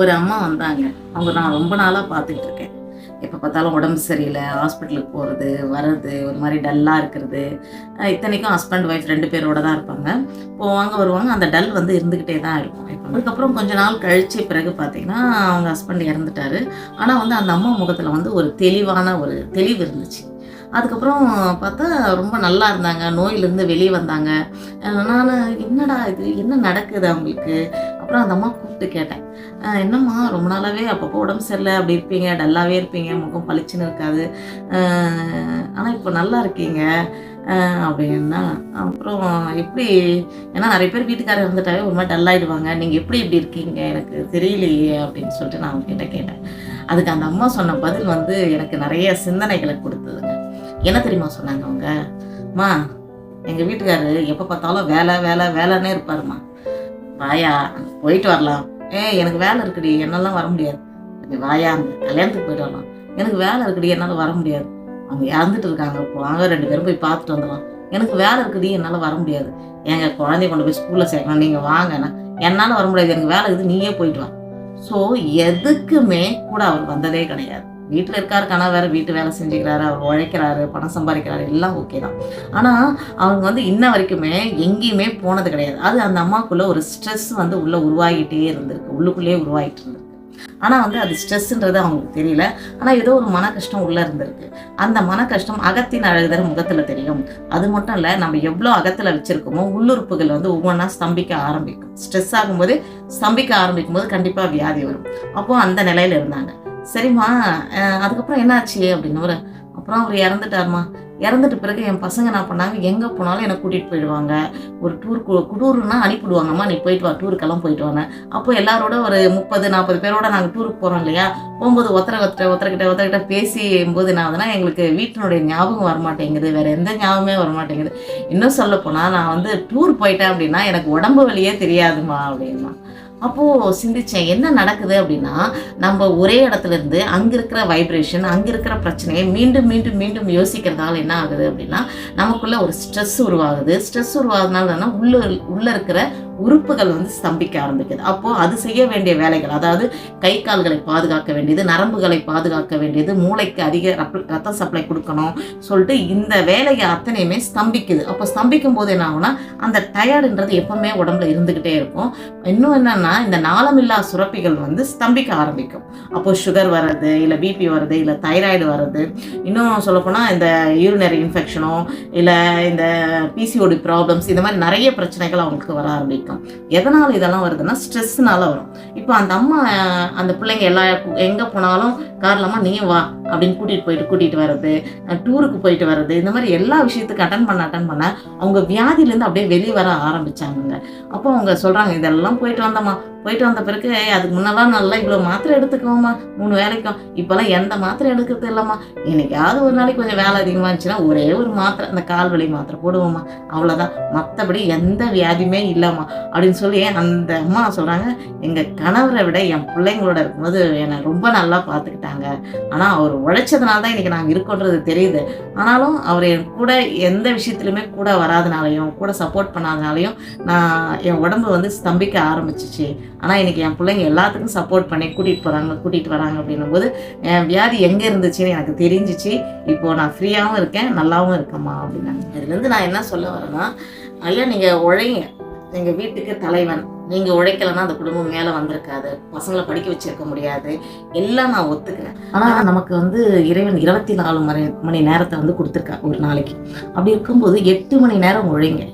ஒரு அம்மா வந்தாங்க. அவங்க நான் ரொம்ப நாளாக பார்த்துட்டு இருக்கேன். எப்போ பார்த்தாலும் உடம்பு சரியில்லை ஹாஸ்பிட்டலுக்கு போகிறது வர்றது ஒரு மாதிரி டல்லாக இருக்கிறது. இத்தனைக்கும் ஹஸ்பண்ட் ஒய்ஃப் ரெண்டு பேரோட தான் இருப்பாங்க. போவாங்க வருவாங்க. அந்த டல் வந்து இருந்துக்கிட்டே தான் இருக்கும். இப்போ அதுக்கப்புறம் கொஞ்ச நாள் கழித்து பிறகு பார்த்தீங்கன்னா அவங்க ஹஸ்பண்ட் இறந்துட்டாரு. ஆனால் வந்து அந்த அம்மா முகத்தில் வந்து ஒரு தெளிவான ஒரு தெளிவு இருந்துச்சு. அதுக்கப்புறம் பார்த்தா ரொம்ப நல்லா இருந்தாங்க. நோயிலேருந்து வெளியே வந்தாங்க. நான் என்னடா இது? என்ன நடக்குது அவங்களுக்கு? அப்புறம் அந்த அம்மா கூப்பிட்டு கேட்டேன். என்னம்மா ரொம்ப நாளாகவே அப்பப்போ உடம்பு சரியில்லை அப்படி இருப்பீங்க டல்லாகவே இருப்பீங்க முகம் பளிச்சுன்னு இருக்காது. ஆனால் இப்போ நல்லா இருக்கீங்க. அப்படின்னா அப்புறம் எப்படி ஏன்னா நிறைய பேர் வீட்டுக்காரர் இருந்துட்டாவே ஒரு மாதிரி டல்லாயிடுவாங்க. நீங்கள் எப்படி இப்படி இருக்கீங்க? எனக்கு தெரியலையே அப்படின்னு சொல்லிட்டு நான் அவங்ககிட்ட கேட்டேன். அதுக்கு அந்த அம்மா சொன்ன பதில் வந்து எனக்கு நிறைய சிந்தனைகளை கொடுத்ததுங்க என்ன தெரியுமா சொன்னாங்க அவங்க? அம்மா எங்கள் வீட்டுக்காரர் எப்போ பார்த்தாலும் வேலை வேலை வேலைன்னே இருப்பாருமா வாயா போயிட்டு வரலாம். ஏ எனக்கு வேலை இருக்குடி என்னெல்லாம் வர முடியாது. நீ வாயா கல்யாணத்துக்கு போயிட்டு வரலாம். எனக்கு வேலை இருக்குடி என்னால் வர முடியாது. அவங்க இறந்துட்டு இருக்காங்க இப்போ வாங்க ரெண்டு பேரும் போய் பார்த்துட்டு வந்துடலாம். எனக்கு வேலை இருக்குடி என்னால் வர முடியாது. எங்க குழந்தைய கொண்டு போய் ஸ்கூலில் சேர்க்கணும் நீங்கள் வாங்கண்ணா என்னால் வர முடியாது. எனக்கு வேலை இருக்குது நீயே போயிட்டு வா. ஸோ எதுக்குமே கூட அவர் வந்ததே கிடையாது. வீட்டில் இருக்காரு கணவர் வீட்டு வேலை செஞ்சுக்கிறாரு அவர் உழைக்கிறாரு பணம் சம்பாதிக்கிறாரு எல்லாம் ஓகே தான். ஆனால் அவங்க வந்து இன்ன வரைக்குமே எங்கேயுமே போனது கிடையாது. அது அந்த அம்மாக்குள்ளே ஒரு ஸ்ட்ரெஸ் வந்து உள்ளே உருவாகிட்டே இருந்திருக்கு. உள்ளுக்குள்ளேயே உருவாகிட்டு இருந்திருக்கு. ஆனால் வந்து அது ஸ்ட்ரெஸ்ன்றது அவங்களுக்கு தெரியல. ஆனால் ஏதோ ஒரு மன கஷ்டம் உள்ளே இருந்திருக்கு. அந்த மன கஷ்டம் அகத்தின் அழகுதர் முகத்தில் தெரியும். அது மட்டும் இல்லை நம்ம எவ்வளோ அகத்தில் வச்சுருக்கோமோ உள்ளுறுப்புகள் வந்து ஒவ்வொன்றா ஸ்தம்பிக்க ஆரம்பிக்கும். ஸ்ட்ரெஸ் ஆகும்போது ஸ்தம்பிக்க ஆரம்பிக்கும் போது கண்டிப்பாக வியாதி வரும். அப்போது அந்த நிலையில் இருந்தாங்க. சரிம்மா அதுக்கப்புறம் என்னாச்சு அப்படின்னு ஒரு அப்புறம் அவர் இறந்துட்டாருமா இறந்துட்ட பிறகு என் பசங்க என்ன பண்ணாங்க எங்கே போனாலும் என்னை கூட்டிகிட்டு போயிடுவாங்க. ஒரு டூர் டூருன்னா அனுப்பிடுவாங்கம்மா நீ போயிட்டு வா டூருக்கெல்லாம் போயிட்டு வாங்க அப்போ எல்லாரோட ஒரு முப்பது நாற்பது பேரோட நாங்கள் டூருக்கு போகிறோம் இல்லையா? போகும்போது ஒருத்தரை ஒருத்தரை ஒத்தரைக்கிட்ட ஒருத்தர்கிட்ட பேசும்போது என்ன ஆகுதுன்னா எங்களுக்கு வீட்டினுடைய ஞாபகம் வரமாட்டேங்குது. வேறு எந்த ஞாபகமே வரமாட்டேங்குது. இன்னும் சொல்ல போனால் நான் வந்து டூர் போயிட்டேன் அப்படின்னா எனக்கு உடம்பு வழியே தெரியாதுமா அப்படின்னா. அப்போது சிந்திச்சேன் என்ன நடக்குது அப்படின்னா நம்ம ஒரே இடத்துல இருந்து அங்கே இருக்கிற வைப்ரேஷன் அங்கே இருக்கிற பிரச்சனையை மீண்டும் மீண்டும் மீண்டும் யோசிக்கிறதால என்ன ஆகுது அப்படின்னா நமக்குள்ள ஒரு ஸ்ட்ரெஸ் உருவாகுது. ஸ்ட்ரெஸ் உருவாகுதுனால உள்ளே உள்ள உள்ள இருக்கிற உறுப்புகள் வந்து ஸ்தம்பிக்க ஆரம்பிக்குது. அப்போ அது செய்ய வேண்டிய வேலைகள் அதாவது கை கால்களை பாதுகாக்க வேண்டியது நரம்புகளை பாதுகாக்க வேண்டியது மூளைக்கு அதிக ரப்- ரத்த சப்ளை கொடுக்கணும் சொல்லிட்டு இந்த வேலையை அத்தனையுமே ஸ்தம்பிக்குது. அப்போ ஸ்தம்பிக்கும் போது என்ன ஆகும்னா அந்த டயர்டுன்றது எப்பவுமே உடம்புல இருந்துகிட்டே இருக்கும். இன்னும் என்னன்னா இந்த நாளமில்லா சுரப்பிகள் வந்து ஸ்தம்பிக்க ஆரம்பிக்கும். அப்போ சுகர் வர்றது இல்லை பிபி வர்றது இல்லை தைராய்டு வர்றது இன்னும் சொல்லப்போனால் இந்த யூரினரி இன்ஃபெக்ஷனோ இல்லை இந்த பிசிஓடி ப்ராப்ளம்ஸ் இந்த மாதிரி நிறைய பிரச்சனைகள் அவங்களுக்கு வர ஆரம்பிக்கும். எதனால் இதெல்லாம் வருதுன்னா ஸ்ட்ரெஸ்னால வரும். இப்போ அந்த அம்மா அந்த பிள்ளைங்க எல்லா எங்கே போனாலும் காரணமாக நீ வா. அப்படின்னு கூட்டிகிட்டு போயிட்டு கூட்டிகிட்டு வர்றது டூருக்கு போயிட்டு வர்றது இந்த மாதிரி எல்லா விஷயத்துக்கும் அட்டன் பண்ண அட்டன் பண்ண அவங்க வியாதியிலேருந்து அப்படியே வெளியே வர ஆரம்பித்தாங்க அப்போ அவங்க சொல்கிறாங்க இதெல்லாம் போயிட்டு வந்தம்மா. போயிட்டு வந்த பிறகு அதுக்கு முன்னெல்லாம் நல்லா இவ்வளோ மாத்திரை எடுத்துக்கோமா மூணு வேலைக்கும் இப்போல்லாம் எந்த மாத்திரை எடுக்கிறது இல்லைம்மா. என்னைக்காவது ஒரு நாளைக்கு கொஞ்சம் வேலை அதிகமாக இருந்துச்சுன்னா ஒரே ஒரு மாத்திரை அந்த கால் வலி மாத்திரை போடுவோம்மா. அவ்வளோதான் மற்றபடி எந்த வியாதியுமே இல்லைம்மா. அப்படின்னு சொல்லி அந்த அம்மா சொல்கிறாங்க எங்கள் கணவரை விட என் பிள்ளைங்களோட இருக்கும்போது என்னை ரொம்ப நல்லா பார்த்துக்கிட்டாங்க. ஆனால் அவர் உழைச்சதுனால தான் இன்றைக்கி நாங்கள் இருக்கோன்றது தெரியுது. ஆனாலும் அவர் என் கூட எந்த விஷயத்துலையுமே கூட வராதனாலையும் கூட சப்போர்ட் பண்ணாதனாலையும் நான் என் உடம்பு வந்து ஸ்தம்பிக்க ஆரம்பிச்சிச்சு. ஆனால் இன்றைக்கி என் பிள்ளைங்க எல்லாத்துக்கும் சப்போர்ட் பண்ணி கூட்டிகிட்டு போகிறாங்க கூட்டிகிட்டு வராங்க அப்படின்னும் போது என் வியாதி எங்கே இருந்துச்சுன்னு எனக்கு தெரிஞ்சிச்சு. இப்போது நான் ஃப்ரீயாகவும் இருக்கேன் நல்லாவும் இருக்கேம்மா அப்படின்னாங்க. இதுலேருந்து நான் என்ன சொல்ல வரேன்னா ஐயா நீங்கள் உழைங்க. எங்கள் வீட்டுக்கு தலைவன். நீங்கள் உழைக்கலைன்னா அந்த குடும்பம் மேலே வந்திருக்காது. பசங்களை படிக்க வச்சிருக்க முடியாது. எல்லாம் நான் ஒத்துக்கிறேன். ஆனால் நமக்கு வந்து இறைவன் இருபத்தி நாலு மணி மணி நேரத்தை வந்து கொடுத்துருக்கா ஒரு நாளைக்கு. அப்படி இருக்கும்போது எட்டு மணி நேரம் உழைங்க.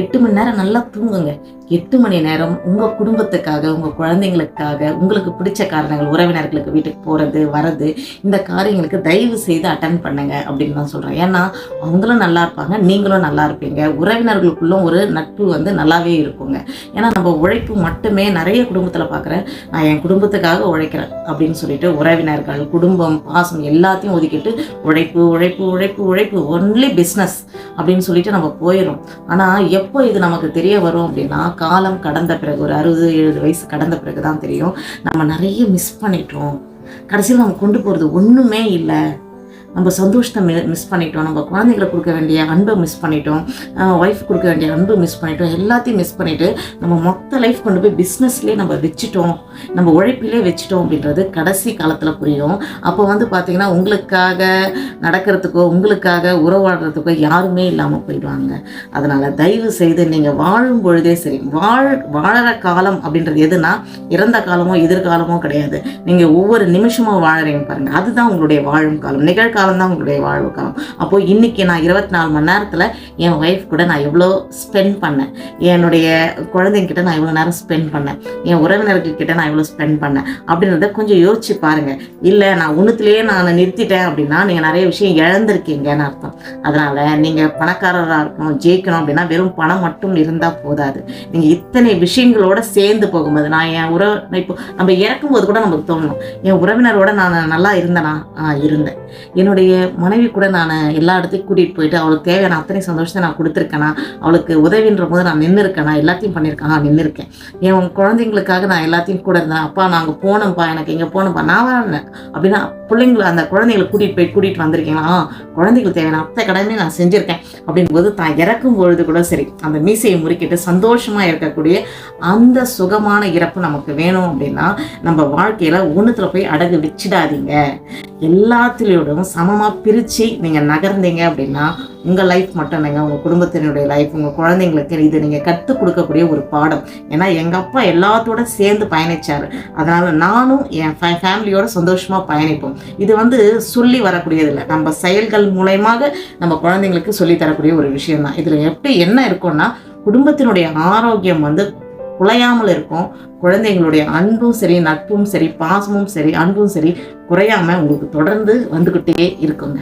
எட்டு மணி நேரம் நல்லா தூங்குங்க. எட்டு மணி நேரம் உங்கள் குடும்பத்துக்காக உங்கள் குழந்தைங்களுக்காக உங்களுக்கு பிடிச்ச காரணங்கள் உறவினர்களுக்கு வீட்டுக்கு போகிறது வரது இந்த காரியங்களுக்கு தயவு செய்து அட்டன் பண்ணுங்க அப்படின்னு தான் சொல்கிறேன் ஏன்னா அவங்களும் நல்லா இருப்பாங்க நீங்களும் நல்லா இருப்பீங்க. உறவினர்களுக்குள்ளும் ஒரு நட்பு வந்து நல்லாவே இருக்குங்க. ஏன்னா நம்ம உழைப்பு மட்டுமே நிறைய குடும்பத்தில் பார்க்குறேன் நான் என் குடும்பத்துக்காக உழைக்கிறேன் அப்படின்னு சொல்லிட்டு உறவினர்கள் குடும்பம் பாசம் எல்லாத்தையும் ஒதுக்கிட்டு உழைப்பு உழைப்பு உழைப்பு உழைப்பு ஒன்லி பிஸ்னஸ் அப்படின்னு சொல்லிட்டு நம்ம போயிடும் ஆனால் எப்போ இது நமக்கு தெரிய வரும் அப்படின்னா காலம் கடந்த பிறகு ஒரு அறுபது எழுபது வயசு கடந்த பிறகு தான் தெரியும். நம்ம நிறைய மிஸ் பண்ணிட்டோம். கடைசியில் நம்ம கொண்டு போகிறது ஒன்றுமே இல்லை. நம்ம சந்தோஷத்தை மி மிஸ் பண்ணிட்டோம். நம்ம குழந்தைங்களுக்கு கொடுக்க வேண்டிய அன்பை மிஸ் பண்ணிட்டோம். ஒய்ஃப் கொடுக்க வேண்டிய அன்பு மிஸ் பண்ணிட்டோம். எல்லாத்தையும் மிஸ் பண்ணிவிட்டு நம்ம மொத்த லைஃப் கொண்டு போய் பிஸ்னஸ்லேயே நம்ம வச்சுட்டோம். நம்ம உழைப்பிலே வச்சுட்டோம் அப்படின்றது கடைசி காலத்தில் புரியும். அப்போ வந்து பார்த்திங்கன்னா உங்களுக்காக நடக்கிறதுக்கோ உங்களுக்காக உறவாடுறதுக்கோ யாருமே இல்லாமல் போயிடுவாங்க. அதனால் தயவு செய்து நீங்கள் வாழும் பொழுதே சரி வாழ் வாழற காலம் அப்படின்றது எதுனா இறந்த காலமோ எதிர்காலமோ கிடையாது. நீங்கள் ஒவ்வொரு நிமிஷமும் வாழறீங்க பாருங்கள் அதுதான் உங்களுடைய வாழும் காலம். நிகழ்காலம் தான் உங்களுடைய வாழ்வு காலம் அப்போது இன்றைக்கி நான் இருபத்தி நாலு மணி நேரத்தில் என் ஒய்ஃப் கூட நான் எவ்வளோ ஸ்பெண்ட் பண்ணேன். என்னுடைய குழந்தைங்கிட்ட நான் இவ்வளோ நேரம் ஸ்பெண்ட் பண்ணேன். என் உறவினர்கள் கிட்ட நான் இவ்வளோ ஸ்பெண்ட் பண்ணேன். அப்படின்றத கொஞ்சம் யோசிச்சு பாருங்கள் இல்லை நான் ஒன்றுத்துலேயே நான் நிறுத்திட்டேன் அப்படின்னா நீங்கள் நிறைய விஷயம் இழந்திருக்கீங்கன்னு அர்த்தம். அதனால் நீங்கள் பணக்காரராக இருக்கணும் ஜெயிக்கணும் அப்படின்னா வெறும் பணம் மட்டும் இருந்தால் போதாது. நீங்கள் இத்தனை விஷயங்களோட சேர்ந்து போகும்போது நான் என் உறவு இப்போ நம்ம இறக்கும்போது கூட நமக்கு தோணும். என் உறவினரோட நான் நல்லா இருந்தேனா? ஆ இருந்தேன். என்னுடைய மனைவி கூட நான் எல்லா இடத்தையும் கூட்டிகிட்டு போயிட்டு அவளுக்கு தேவையான அத்தனை சந்தோஷத்தை நான் கொடுத்துருக்கேனா அவளுக்கு உதவின்ற போது நான் நின்று இருக்கேனா எல்லாத்தையும் பண்ணியிருக்கேன் நான் நின்று இருக்கேன் என் குழந்தைங்களுக்காக நான் எல்லாத்தையும் கூட இருந்தேன். அப்பா நாங்கள் போனோம்ப்பா எனக்கு இங்கே போனோம்ப்பா நான் வரேன். அப்படின்னா பிள்ளைங்களை அந்த குழந்தைகளை கூட்டிகிட்டு போய் கூட்டிகிட்டு வந்திருக்கீங்களா? ஆ தேவையான அத்தை கடமையை நான் செஞ்சுருக்கேன். அப்படிங்கும்போது தான் இறக்கும் பொழுது கூட சரி அந்த மீசையை முறுக்கிட்டு சந்தோஷமாக இருக்கக்கூடிய அந்த சுகமான இறப்பு நமக்கு வேணும் அப்படின்னா நம்ம வாழ்க்கையில் ஒன்றுத்தில் போய் அடகு வச்சிடாதீங்க. எல்லாத்துலேயோடும் சமமாக பிரித்து நீங்கள் நகர்ந்தீங்க அப்படின்னா உங்கள் லைஃப் மட்டும் இல்லைங்க உங்கள் குடும்பத்தினுடைய லைஃப் உங்கள் குழந்தைங்களுக்கு இது நீங்கள் கற்றுக் கொடுக்கக்கூடிய ஒரு பாடம். ஏன்னா எங்கள் அப்பா எல்லாத்தோட சேர்ந்து பயணிச்சார். அதனால் நானும் என் ஃபே ஃபேமிலியோட சந்தோஷமாக பயணிப்போம். இது வந்து சொல்லி வரக்கூடியதில்லை. நம்ம செயல்கள் மூலயமாக நம்ம குழந்தைங்களுக்கு சொல்லித்தரக்கூடிய ஒரு விஷயம் தான் இதில் எப்படி என்ன இருக்கும்னா குடும்பத்தினுடைய ஆரோக்கியம் வந்து குலையாமல் இருக்கும். குழந்தைங்களுடைய அன்பும் சரி நட்பும் சரி பாசமும் சரி அன்பும் சரி குறையாமல் உங்களுக்கு தொடர்ந்து வந்துக்கிட்டே இருக்குங்க.